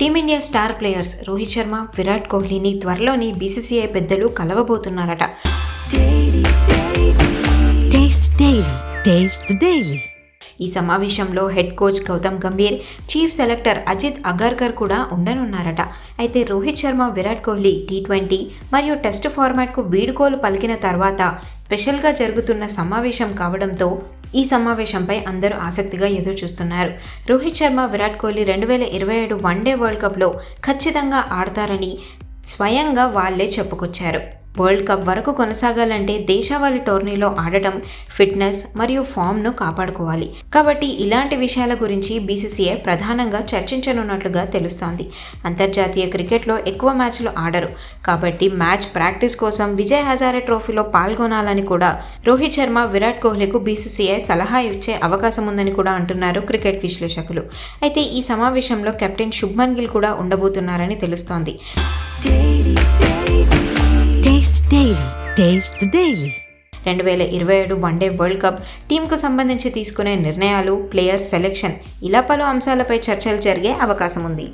Team india star players Rohit Sharma Virat కోహ్లీని త్వరలోని BCCI పెద్దలు కలవబోతున్నారట. ఈ సమావేశంలో head coach Gautam Gambhir chief selector Ajit Agarkar కూడా ఉండనున్నారట. అయితే రోహిత్ శర్మ విరాట్ కోహ్లీ టీ ట్వంటీ మరియు టెస్ట్ ఫార్మాట్కు వీడుకోలు పలికిన తర్వాత స్పెషల్గా జరుగుతున్న సమావేశం కావడంతో ఈ సమావేశంపై అందరూ ఆసక్తిగా ఎదురుచూస్తున్నారు. రోహిత్ శర్మ విరాట్ కోహ్లీ రెండు వేల ఇరవై ఏడు వన్డే వరల్డ్ కప్లో ఖచ్చితంగా ఆడతారని స్వయంగా వాళ్ళే చెప్పుకొచ్చారు. వరల్డ్ కప్ వరకు కొనసాగాలంటే దేశవాళీ టోర్నీలో ఆడటం ఫిట్నెస్ మరియు ఫామ్ను కాపాడుకోవాలి. కాబట్టి ఇలాంటి విషయాల గురించి బీసీసీఐ ప్రధానంగా చర్చించనున్నట్లుగా తెలుస్తోంది. అంతర్జాతీయ క్రికెట్లో ఎక్కువ మ్యాచ్లు ఆడరు. కాబట్టి మ్యాచ్ ప్రాక్టీస్ కోసం విజయ్ హజారే ట్రోఫీలో పాల్గొనాలని కూడా రోహిత్ శర్మ విరాట్ కోహ్లీకు బీసీసీఐ సలహా ఇచ్చే అవకాశం ఉందని కూడా అంటున్నారు క్రికెట్ విశ్లేషకులు. అయితే ఈ సమావేశంలో కెప్టెన్ శుభ్మన్ గిల్ కూడా ఉండబోతున్నారని తెలుస్తోంది. టేస్ట్ డైలీ టేస్ట్ డైలీ రెండు వేల ఇరవై ఏడు వన్డే వరల్డ్ కప్ టీంకు సంబంధించి తీసుకునే నిర్ణయాలు ప్లేయర్ సెలెక్షన్ ఇలా పలు అంశాలపై చర్చలు జరిగే అవకాశం ఉంది